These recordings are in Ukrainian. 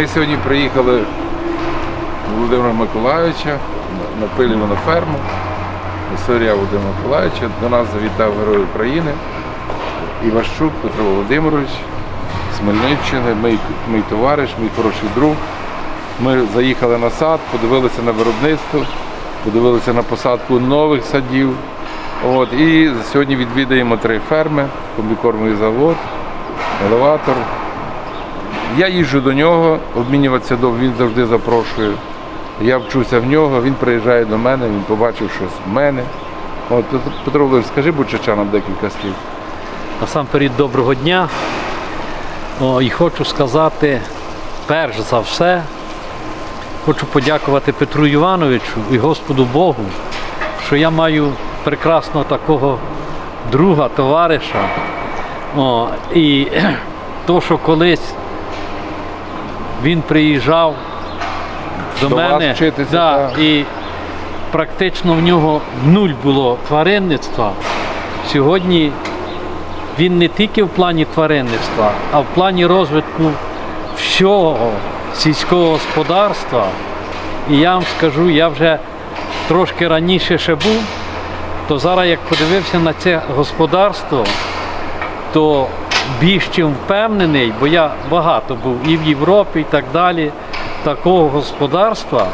Ми сьогодні приїхали до Володимира Миколаївича на- на ферму. Історія Володимира Миколаївича. До нас завітав Герой України Іващук Петро Володимирович з Хмельниччини, мій, мій товариш, мій хороший друг. Ми заїхали на сад, подивилися на виробництво, подивилися на посадку нових садів. От, і сьогодні відвідаємо три ферми, комбікормовий завод, елеватор. Я їжджу до нього, обмінюватися до він завжди запрошує. Я вчуся в нього, він приїжджає до мене, він побачив щось в мене. От, Петро Володимирович, скажи Бучачанам декілька слів. Насамперед, доброго дня. О, і хочу сказати, перш за все, хочу подякувати Петру Івановичу і Господу Богу, що я маю прекрасного такого друга, товариша. О, і то, що колись він приїжджав до, До мене вчитися, да, і практично в нього нуль було тваринництва. Сьогодні він не тільки в плані тваринництва, а в плані розвитку всього сільського господарства. І я вам скажу, я вже трошки раніше ще був, то зараз як подивився на це господарство, то більш чим впевнений, бо я багато був і в Європі, і так далі. Такого господарства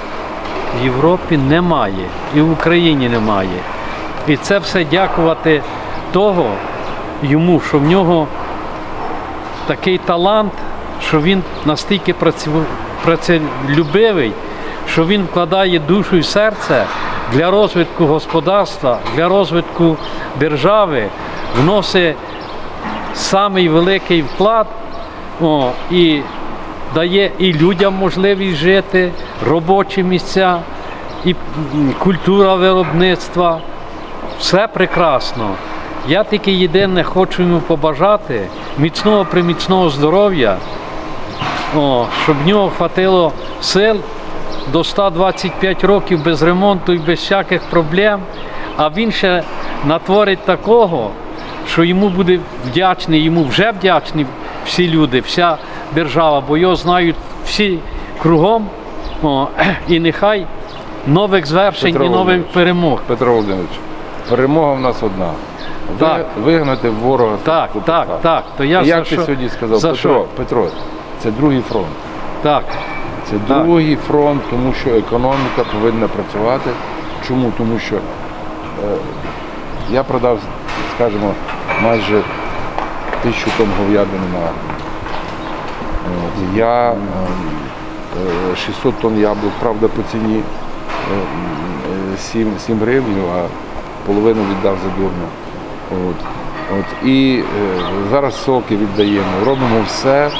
в Європі немає, і в Україні немає. І це все дякувати того йому, що в нього такий талант, що він настільки працелюбивий, що він вкладає душу і серце для розвитку господарства, для розвитку держави, вносить самий великий вклад о, і дає і людям можливість жити, робочі місця, і культура виробництва. Все прекрасно. Я тільки єдине хочу йому побажати міцного приміцного здоров'я, щоб в нього хватило сил до 125 років без ремонту і без всяких проблем. А він ще натворить такого, що йому буде вдячний, йому вже вдячні всі люди, вся держава, бо його знають всі кругом. О, і нехай нових звершень Петро і нових перемог. Петро Володимирович, перемога в нас одна. Так. Вигнати ворога. Так, так, так. То я за Як ти що- сьогодні сказав, за Петро, що? Петро, це другий фронт. Так, Це Так. другий фронт, тому що економіка повинна працювати. Чому? Тому що е, я продав, скажімо, майже тисячу тонн говядини на. От, я е, е, 600 тонн яблук, правда, по ціні е, 7, 7 гривень, а половину віддав за дурно. От. От. І е, зараз соки віддаємо, робимо все.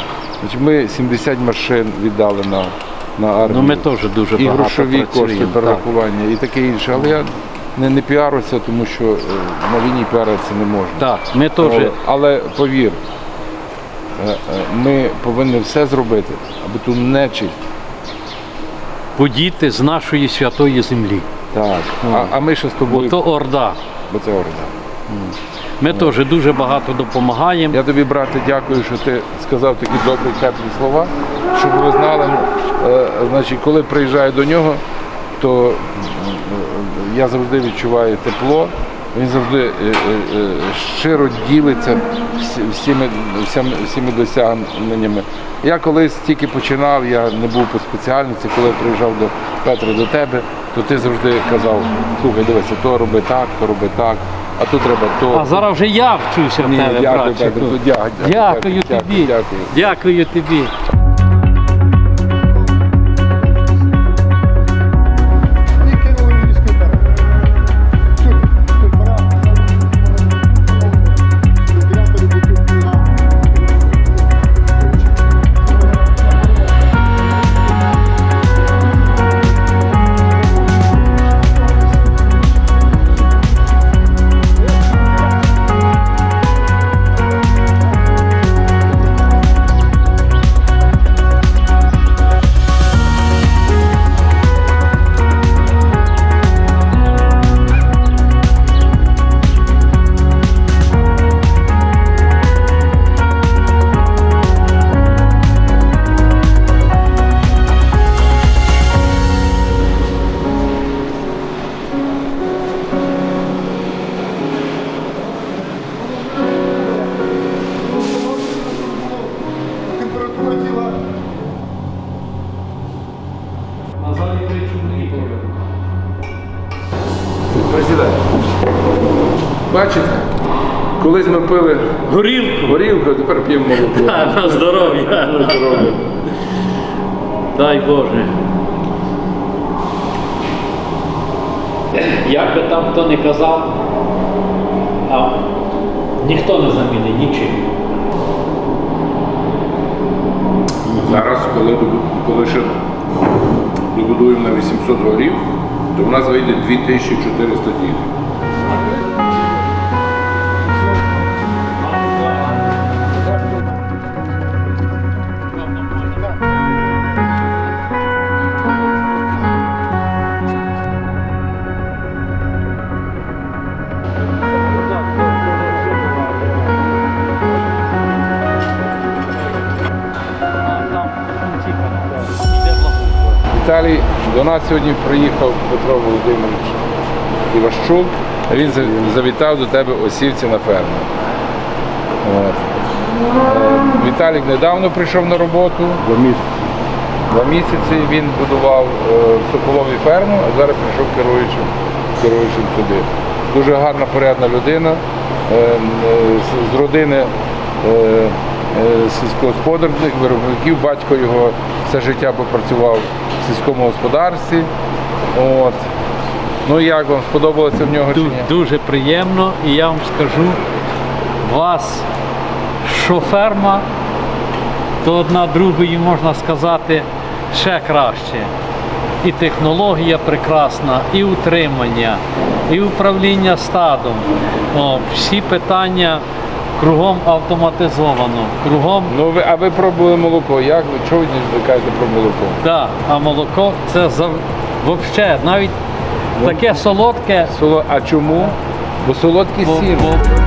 Ми 70 машин віддали на, на армію. ну ми теж дуже і багато грошові кошти працюємо. Так. і таке інше. Але я не, не піаруся, тому що е, на війні піаритися не можна. Так, ми теж. Але, але повір, е, е, ми повинні все зробити, аби ту нечисть. подіти з нашої святої землі. Так. А, а ми ще з Бо тобою, то орда. бо це орда. Ми теж дуже багато допомагаємо. Я тобі, брате, дякую, що ти сказав такі добрі, теплі слова, щоб ви знали. е, Значить, коли приїжджаю до нього, то е, я завжди відчуваю тепло. Він завжди е, е, е, щиро ділиться всіми, всіми, всіми досягненнями. Я колись тільки починав, я не був по спеціальності, коли приїжджав до Петра до тебе, то ти завжди казав, слухай, дивися, то роби так, то роби так, а тут треба то. А зараз вже я вчуся в тебе, дякую. Петро, то дя- Дякую тобі. Дякую. Дякую тобі. Присідай. Бачите? Колись ми пили Горілку. горілку, а тепер п'ємо молоко. А, на здоров'я. На здоров'я. Дай Боже. Як би там хто не казав, а ніхто не замінить нічим. Зараз, коли, коли ще добудуємо на 800 голів, то в нас вийде 2400 дітей. Віталій, до нас сьогодні приїхав Петро Володимирович Іващук. Він завітав до тебе осівці на ферму. От. Е, Віталік недавно прийшов на роботу. Два місяці. Два місяці він будував е, Соколові ферму, а зараз прийшов керуючим, керуючим сюди. Дуже гарна, порядна людина е, е, з- родини е, е, сільськогосподарних виробників. Батько його все життя попрацював сільському господарстві. От. Ну як вам сподобалося в нього чи ні? Дуже приємно, і я вам скажу, вас, що ферма, то одна другої можна сказати ще краще. І технологія прекрасна, і утримання, і управління стадом. О, всі питання кругом автоматизовано, кругом Ну ви, а ви пробували молоко. Як ви чого ви не кажете про молоко? Да, а молоко це за взагалі навіть таке солодке, Соло... А чому? Бо солодкий бо, сір. бо